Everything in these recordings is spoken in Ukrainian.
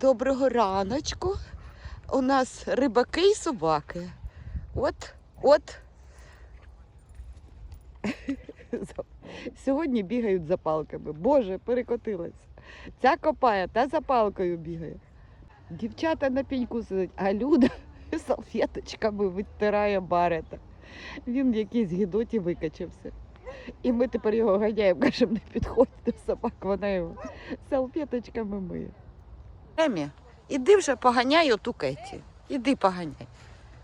Доброго раночку. У нас рибаки і собаки. От, от. Сьогодні бігають за палками. Боже, перекотилась. Ця копає, та за палкою бігає. Дівчата на піньку сидять, а Люда салфеточками витирає барета. Він в якійсь гідоті викачався. І ми тепер його ганяємо, кажемо, не підходь до собак, вона його салфеточками миє. Емі, іди вже поганяй оту Кеті. Іди поганяй.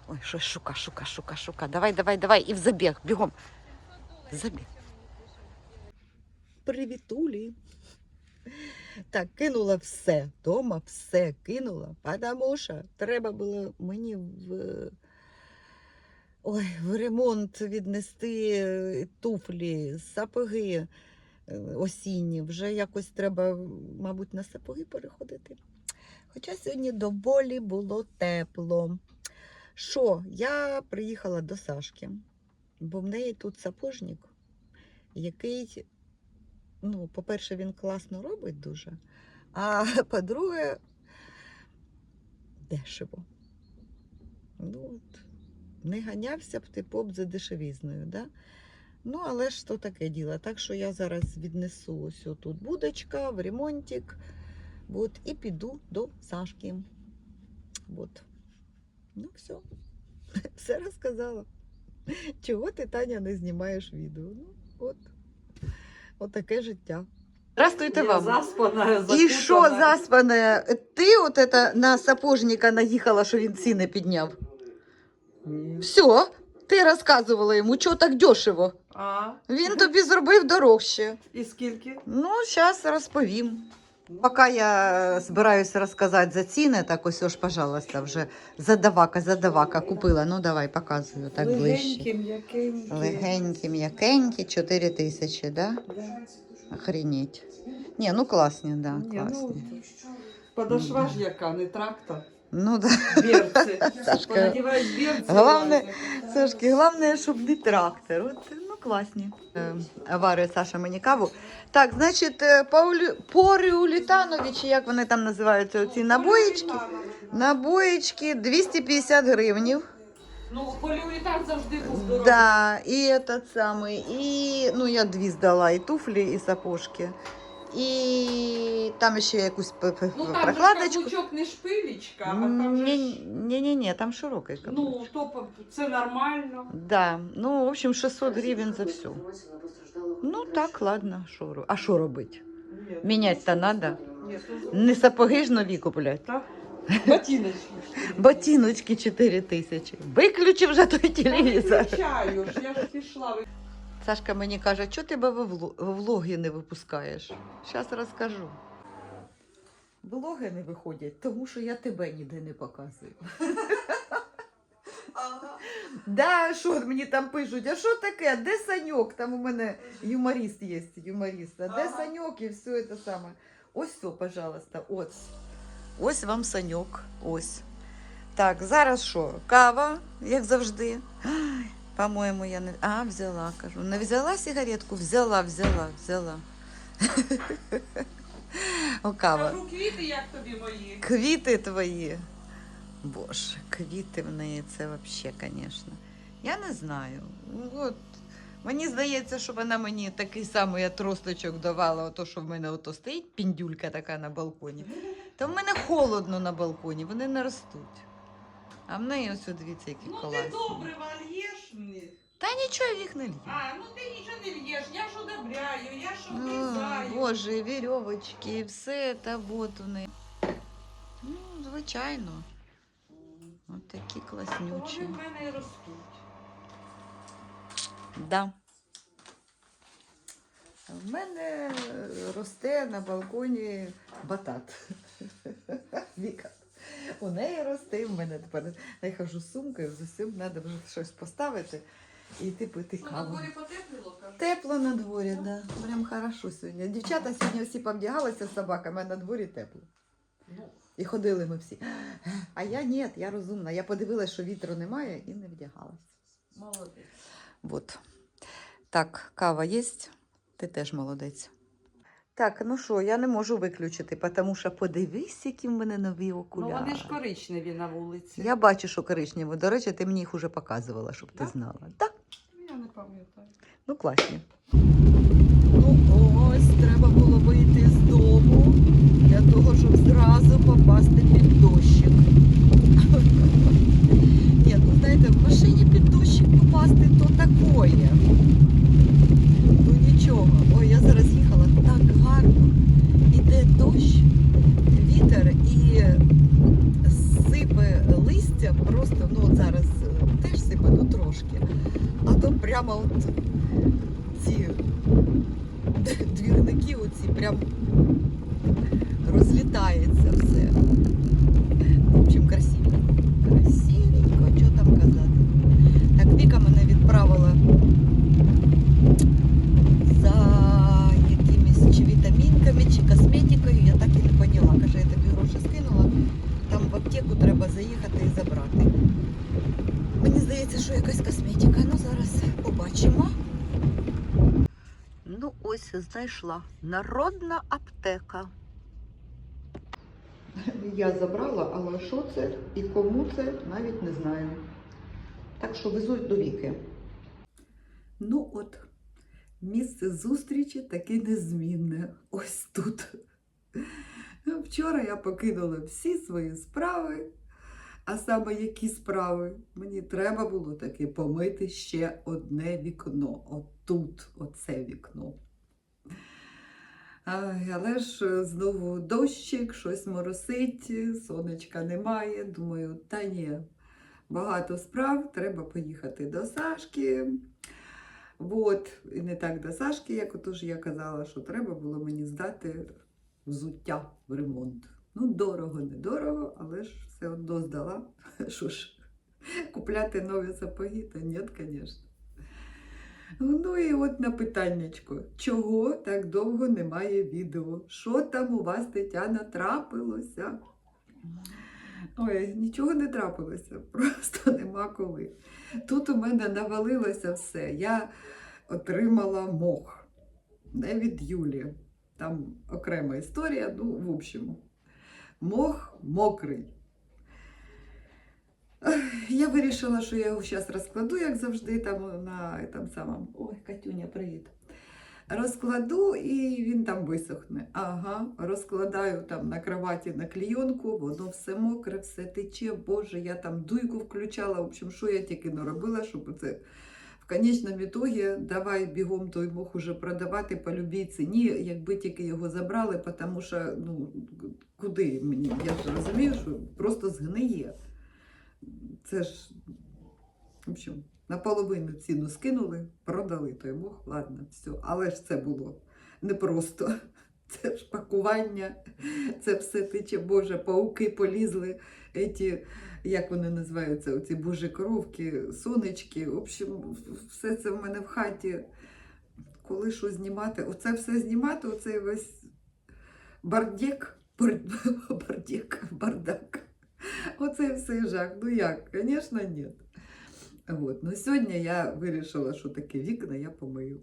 Ой, щось шука, шука, шука, шука. Давай, давай, давай. І в забіг, бігом. Забіг. Привітулі. Так, кинула все. Дома все кинула, тому що треба було мені в, ой, в ремонт віднести е, туфлі, сапоги е, осінні. Вже якось треба, мабуть, на сапоги переходити. Хоча сьогодні доволі було тепло. Що, я приїхала до Сашки, бо в неї тут сапожник, який, ну, по-перше, він класно робить дуже, а по-друге, дешево. Ну, от, не ганявся б ти поп за дешевізною, да? Ну, але ж то таке діло. Так що я зараз віднесу ось тут будочка в ремонтик. От, і піду до Сашки. От. Ну, все. Все розказала. Чого ти, Таня, не знімаєш відео? Ну, от. От таке життя. Здравствуйте Я заспана, І що заспане? Ти от это на сапожника наїхала, що він ціни підняв? Ні. Все, ти розказувала йому, чого так дешево. А, Він тобі зробив дорожче. і скільки? Ну, зараз розповім. Поки я збираюся розказати за ціни, так ось ж, пожалуйста, вже задавака, задавака купила. Ну давай, показую так ближче. Легенькі, м'якенькі. Легенькі, м'якенькі, 4 тисячі, да? Охренеть. Ні, ну класні, да, Ні, класні. ну, подошва ж яка, не трактор. Ну да. Берці. Сашка. Понадівають берці. Головне. Сашки, головне, щоб не трактор. От, ну, класні. Аварію Саша мені каву. Так, значить, Паулі... Поріулітанові, чи як вони там називаються, оці набоїчки. Набоїчки 250 гривнів. Ну, поліуретан завжди був дорогий. Да, і этот самий, і ну я дві здала, і туфлі, і сапожки. І там ще якусь Ну, там же прокладочку. каблучок не шпилечка, а там же Ні, ж... ні, ні, ні, там широкий каблук. Ну, то це нормально. Да, ну, в общем, 600 гривень за все. Ну так, ладно, що А що робити? Міняти-то надо. Не сапоги ж нові куплять. Так? Ботиночки. Ботиночки 4 тисячі. Виключи вже той телевізор. Виключаю ж, я ж пішла. Сашка мені каже, що тебе в влоги не випускаєш? Зараз розкажу. Влоги не виходять, тому що я тебе ніде не показую. Ага. Да, що мені там пишуть, а що таке? Де Саньок? Там у мене юморист є, юморист. А де. Саньок і все це саме. Ось все, пожалуйста, ось. Ось вам Саньок, ось. Так, зараз що? Кава, як завжди. Ай, По-моєму, я не. А, взяла, кажу. Не взяла сигаретку? Взяла, взяла, взяла. О, кава. Кажу, квіти, як тобі мої. Квіти твої. Боже, квіти в неї це взагалі, звісно. Я не знаю. Ну, От. Мені здається, що вона мені такий самий отросточок давала, ото, що в мене ото стоїть піндюлька така на балконі. Та в мене холодно на балконі, вони не ростуть. А в неї ось дивіться, які Ну класні. ти добре мені. Та нічого я їх не лью. А, ну ти нічого не л'єш, я ж одобряю, я ж обрізаю. Боже, вірьовочки, все це от вони. Ну, звичайно. От такі То вони в мене і ростуть. Да. В мене росте на балконі батат. Віка. У неї росте, в мене тепер я хожу з сумкою, з усім треба вже щось поставити і йти пити каву. на дворі потепліло? Тепло на дворі, да. Прям хорошо сьогодні. Дівчата сьогодні всі повдягалися з собаками, а на дворі тепло. Ну, І ходили ми всі. А я ні, я розумна. Я подивилася, що вітру немає і не вдягалась. молодець. Вот. Так, кава є. Ти теж молодець. Так, ну що, я не можу виключити, тому що подивись, які в мене нові Ну вони ж коричневі на вулиці. Я бачу, що коричневі. До речі, ти мені їх уже показувала, щоб ти знала. Так, Я не пам'ятаю. ну класні. Ну ось треба було вийти з дому для того, щоб зразу попасти під дощик. Ні, ну знаєте, в машині під дощик попасти то такое. Ну нічого. Ой, я зараз сипе листя просто, ну от зараз е, теж сипе, ну трошки. А то прямо от ці двірники оці прям розлітається все. В общем, красивенько. Красивенько, що там казати. Так, Віка мене відправила за якимись чи вітамінками, чи косметикою. Я так і не поняла. Каже, я тобі гроші скинула. Там в аптеку треба заїхати і забрати. Мені здається, що якась косметика. Ну зараз побачимо. Ну, ось знайшла народна аптека. Я забрала, але що це і кому це навіть не знаю. Так що везуть до віки. Ну от, місце зустрічі таки незмінне. Ось тут. Вчора я покинула всі свої справи. А саме які справи? Мені треба було таки помити ще одне вікно. Отут, оце вікно. Але ж е, знову дощик, щось моросить, сонечка немає. Думаю, та ні, багато справ, треба поїхати до Сашки. От, і не так до Сашки, як отож я казала, що треба було мені здати взуття в ремонт. Ну, дорого, недорого, але ж все одно здала. Що ж, купляти нові сапоги, то ні, звісно. Ну і от на питаннячко, чого так довго немає відео? Що там у вас, Тетяна, трапилося? Ой, нічого не трапилося, просто нема коли. Тут у мене навалилося все. Я отримала мох. Не від Юлі. Там окрема історія, ну, в общем, мох мокрий. Я вирішила, що я його зараз розкладу, як завжди, там на там самому. Ой, Катюня, привіт. Розкладу і він там висохне. Ага, розкладаю там на кроваті на клійонку, воно все мокре, все тече. Боже, я там дуйку включала. В общем, що я тільки не робила, щоб це в конечному ітогі давай бігом той мох уже продавати по любій ціні, якби тільки його забрали, тому що ну, куди мені? Я ж розумію, що просто згниє. Це ж, в общем, наполовину ціну скинули, продали той мох, ладно, все. Але ж це було непросто. Це ж пакування, це все тиче, Боже, пауки полізли, еті, як вони називаються, оці божі коровки, сонечки. В общем, все це в мене в хаті. Коли що знімати, оце все знімати, оцей весь бардєк, бар- бардєк, бардак. Оце все жах. Ну як? Звісно, ні. От. Ну, сьогодні я вирішила, що таке вікна я помию.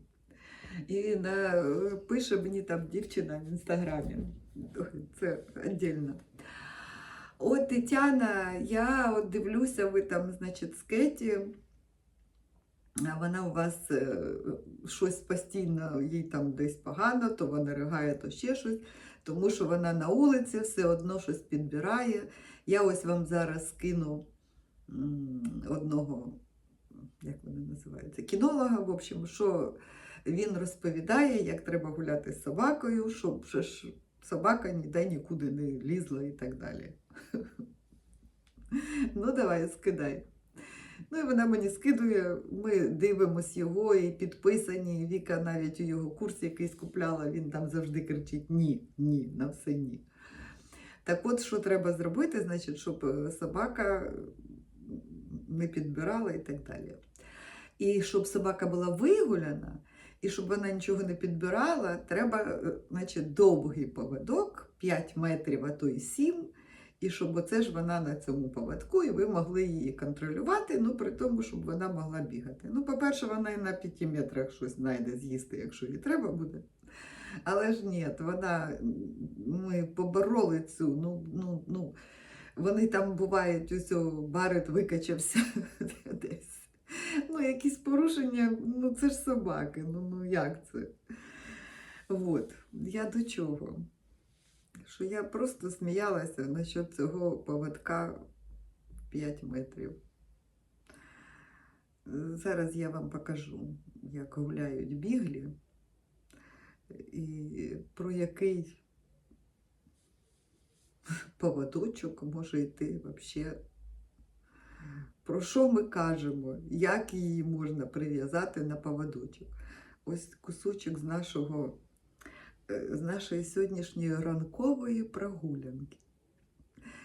І на, пише мені там дівчина в інстаграмі. Це віддільно. От Тетяна, я от дивлюся, ви там, значить, з Кеті. а Вона у вас е, щось постійно, їй там десь погано, то вона ригає, то ще щось, тому що вона на вулиці все одно щось підбирає. Я ось вам зараз скину одного, як вони називаються, кінолога, в общем, що він розповідає, як треба гуляти з собакою, щоб ж собака ніде нікуди не лізла і так далі. Ну, давай, скидай. Ну і вона мені скидує, ми дивимось його і підписані. Віка навіть у його курс якийсь купляла, він там завжди кричить ні, ні, на все ні. Так от, що треба зробити, значить, щоб е, собака не підбирала і так далі. І щоб собака була вигуляна, і щоб вона нічого не підбирала, треба е, значить, довгий поводок, 5 метрів, а то й 7, і щоб оце ж вона на цьому поводку, і ви могли її контролювати, ну при тому, щоб вона могла бігати. Ну, по-перше, вона і на 5 метрах щось знайде з'їсти, якщо їй треба буде. Але ж ні, вона, ми побороли цю, ну, ну, ну, вони там бувають, усьо, Барет викачався десь. Ну, якісь порушення, ну це ж собаки, ну, ну як це? От, я до чого? Що я просто сміялася насчет цього поводка 5 метрів. Зараз я вам покажу, як гуляють біглі і про який поводочок може йти взагалі. Про що ми кажемо, як її можна прив'язати на поводочок? Ось кусочок з нашого, з нашої сьогоднішньої ранкової прогулянки.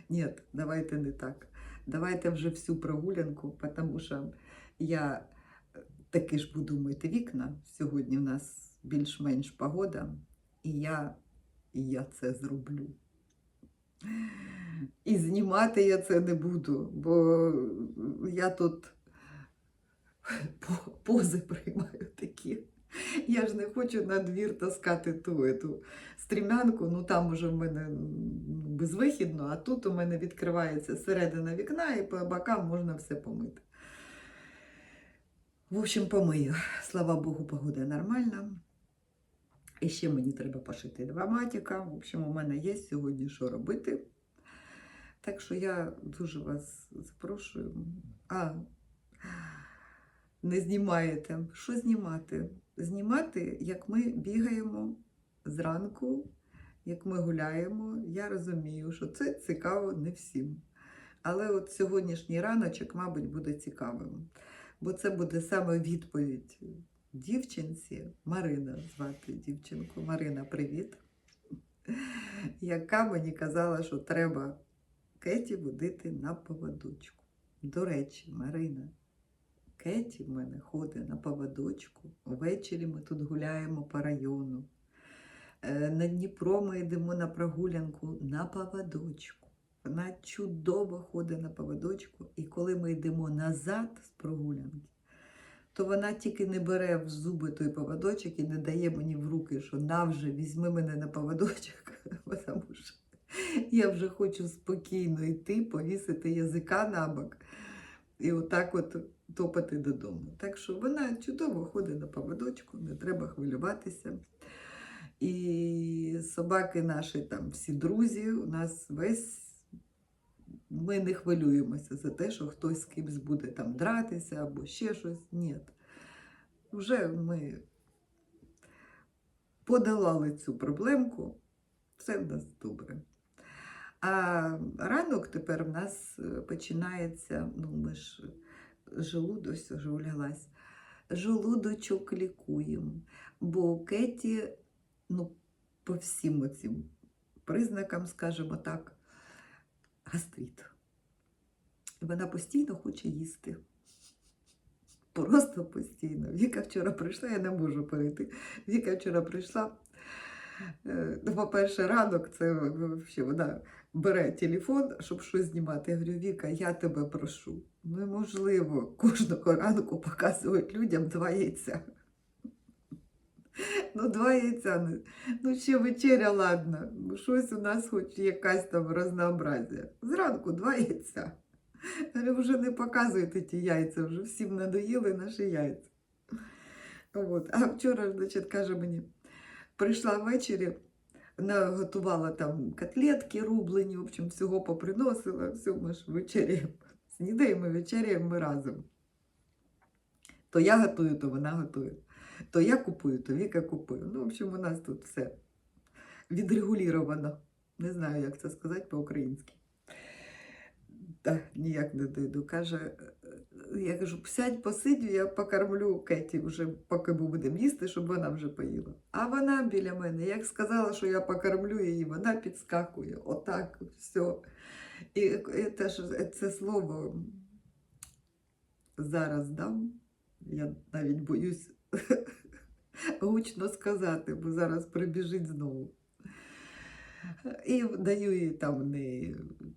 Ні, давайте не так. Давайте вже всю прогулянку, тому що я е, таки ж буду мити вікна. Сьогодні в нас більш-менш погода, і я, і я це зроблю. І знімати я це не буду, бо я тут пози приймаю такі. Я ж не хочу на двір таскати ту ету стрімянку, ну там уже в мене безвихідно, а тут у мене відкривається середина вікна і по бокам можна все помити. В общем, помию. Слава Богу, погода нормальна. І ще мені треба пошити два матіка. В общем, у мене є сьогодні що робити. Так що я дуже вас запрошую. А, не знімаєте. Що знімати? Знімати, як ми бігаємо зранку, як ми гуляємо. Я розумію, що це цікаво не всім. Але от сьогоднішній раночок, мабуть, буде цікавим. Бо це буде саме відповідь дівчинці, Марина звати дівчинку. Марина, привіт. Яка мені казала, що треба Кеті водити на поводочку. До речі, Марина, Кеті в мене ходить на поводочку. Ввечері ми тут гуляємо по району. Е, На Дніпро ми йдемо на прогулянку на поводочку. Вона чудово ходить на поводочку, і коли ми йдемо назад з прогулянки, то вона тільки не бере в зуби той поводочок і не дає мені в руки, що на вже візьми мене на поводочок, тому що я вже хочу спокійно йти, повісити язика на бок і отак от топати додому. Так що вона чудово ходить на поводочку, не треба хвилюватися. І собаки наші там всі друзі, у нас весь. Ми не хвилюємося за те, що хтось з кимсь буде там дратися або ще щось. Ні. Вже ми подолали цю проблемку, все в нас добре. А ранок тепер в нас е, починається, ну ми ж желудок вже улялась, желудочок лікуємо. Бо Кеті, ну, по всім оцим признакам, скажімо так, гастрит. Вона постійно хоче їсти. Просто постійно. Віка вчора прийшла, я не можу перейти. Віка вчора прийшла. е, Ну, по-перше, ранок це взагалі вона бере телефон, щоб щось знімати. Я говорю, Віка, я тебе прошу. Неможливо кожного ранку показувати людям два яйця. Ну, два яйця. ну, Ну, ще вечеря, ладно. Ну, щось у нас хоч якась там разнообразія. Зранку два яйця. Говорю, вже не показуйте ті яйця, вже всім надоїли наші яйця. От. А вчора, значить, каже мені, прийшла ввечері, наготувала там котлетки рублені, в общем, всього поприносила, все, ми ж вечеряємо. Снідаємо, вечеряємо ми разом. То я готую, то вона готує. То я купую, то Віка купує. Ну, в общем, у нас тут все відрегуліровано. Не знаю, як це сказати по-українськи. Так, ніяк не дойду. Каже, я кажу, сядь посидю, я покормлю Кеті, вже поки ми будемо їсти, щоб вона вже поїла. А вона біля мене, як сказала, що я покормлю її, вона підскакує. Отак, все. І це, ж- це слово зараз дам. Я навіть боюсь гучно сказати, бо зараз прибіжить знову. І даю їй там не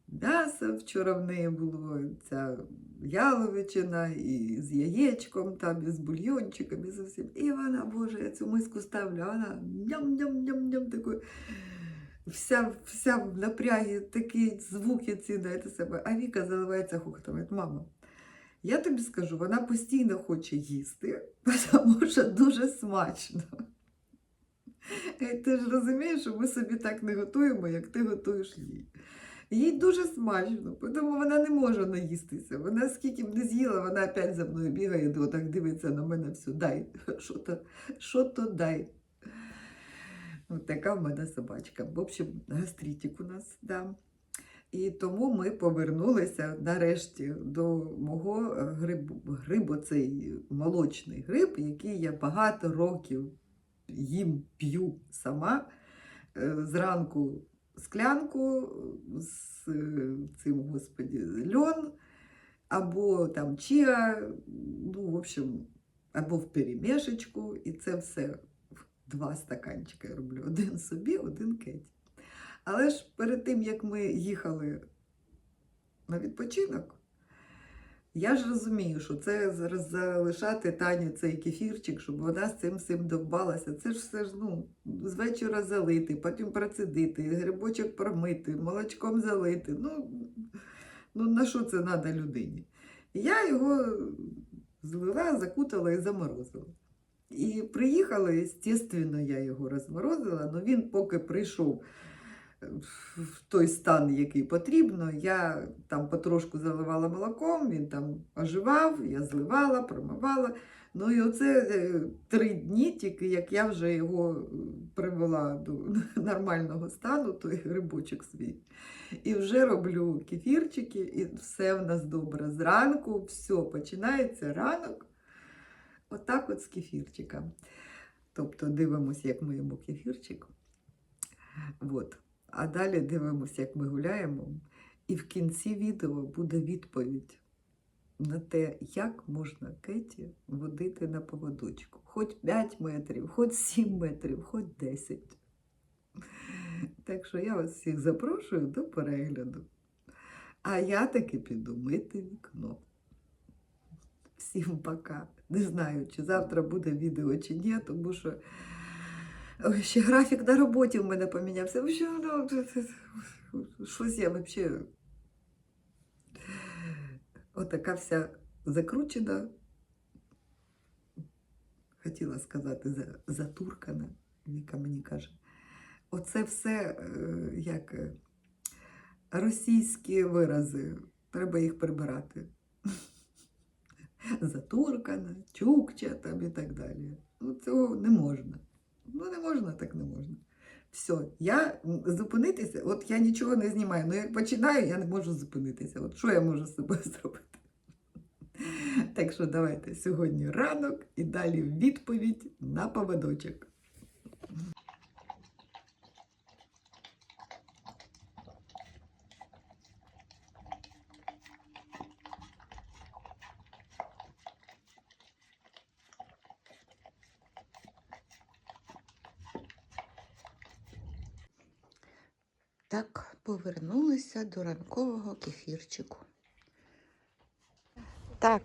м'ясо. Вчора в неї було ця яловичина і з яєчком, там, і з бульйончиком, і з. І вона, Боже, я цю миску ставлю, а вона ням-ням-ням-ням такою. Вся, вся в напрягі такі звуки ці дайте себе. А Віка заливається. Говорить, Мама, я тобі скажу, вона постійно хоче їсти, тому що дуже смачно. Ти ж розумієш, що ми собі так не готуємо, як ти готуєш їй. Їй дуже смачно, тому вона не може наїстися. Вона скільки б не з'їла, вона опять за мною бігає, отак дивиться на мене все. Дай, що то, що то дай. От така в мене собачка. В общем, гастритик у нас, да. І тому ми повернулися нарешті до мого грибу, грибу, цей молочний гриб, який я багато років їм п'ю сама. Е, Зранку склянку з е, цим, господі, льон, або там чия, ну, в общем, або в перемішечку, і це все два стаканчика я роблю. Один собі, один Кеті. Але ж перед тим, як ми їхали на відпочинок, я ж розумію, що це залишати Тані цей кефірчик, щоб вона з цим всім довбалася. Це ж все ж ну, з вечора залити, потім процедити, грибочок промити, молочком залити. Ну, ну на що це треба людині? Я його злила, закутала і заморозила. І приїхали, звісно, я його розморозила, але він поки прийшов в той стан, який потрібно. Я там потрошку заливала молоком, він там оживав, я зливала, промивала. Ну і оце е, три дні, тільки як я вже його е, привела до нормального стану, той грибочок свій. І вже роблю кефірчики, і все в нас добре. Зранку все починається ранок. Отак от з кефірчика. Тобто дивимося, як ми їмо кефірчик. От. А далі дивимося, як ми гуляємо. І в кінці відео буде відповідь на те, як можна Кеті водити на поводочку. Хоч 5 метрів, хоч 7 метрів, хоч 10. Так що я вас всіх запрошую до перегляду. А я таки піду мити вікно. Всім пока. Не знаю, чи завтра буде відео, чи ні, тому що ще графік на роботі в мене помінявся. Щось я взагалі. Отака вся закручена. Хотіла сказати, затуркана, Віка мені каже. Оце все е, як е, російські вирази. Треба їх прибирати. Затуркана, чукча там і так далі. Ну, цього не можна. Ну, не можна, так не можна. Все, я зупинитися, от я нічого не знімаю. Ну, як починаю, я не можу зупинитися. От що я можу з собою зробити? Так що давайте сьогодні ранок і далі відповідь на поводочок. Так, повернулися до ранкового кефірчику. Так,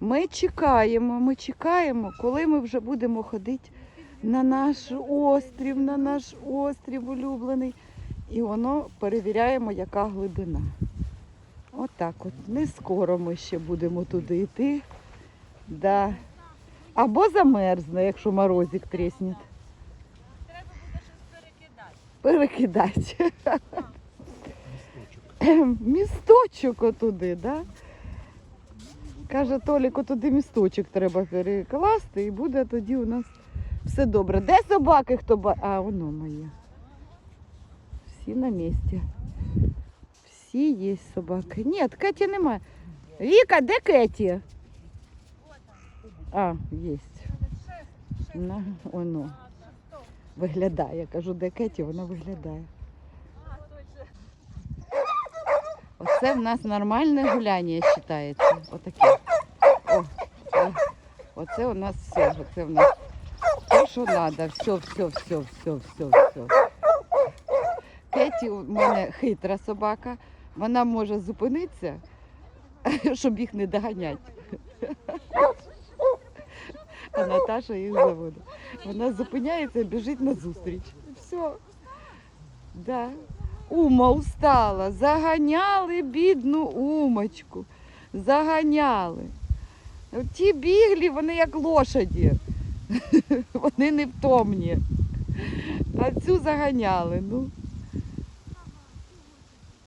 ми чекаємо, ми чекаємо, коли ми вже будемо ходити на наш острів, на наш острів улюблений. І воно перевіряємо, яка глибина. Отак от. Не скоро ми ще будемо туди йти. Да. Або замерзне, якщо морозик трісне. Треба буде Перекидати. Місточок отуди, да? Каже Толік, отуди місточок треба перекласти і буде тоді у нас все добре. Де собаки хто ба... А, воно моє. Всі на місці. Всі є собаки. Ні, Кеті немає. Віка, де Кеті? А, є. На, воно. Виглядає. Кажу, де Кеті, вона виглядає. Оце в нас нормальне гуляння вважається. Отаке. О, о, оце у нас все. Оце в нас те, що треба. Все, все, все, все, все, все. Кеті у мене хитра собака. Вона може зупинитися, щоб їх не доганяти. А Наташа їх заводить. Вона зупиняється і біжить назустріч. Все. Да. Ума устала. Заганяли бідну умочку. Заганяли. Ті біглі, вони як лошаді. Вони невтомні. А цю заганяли. Ну.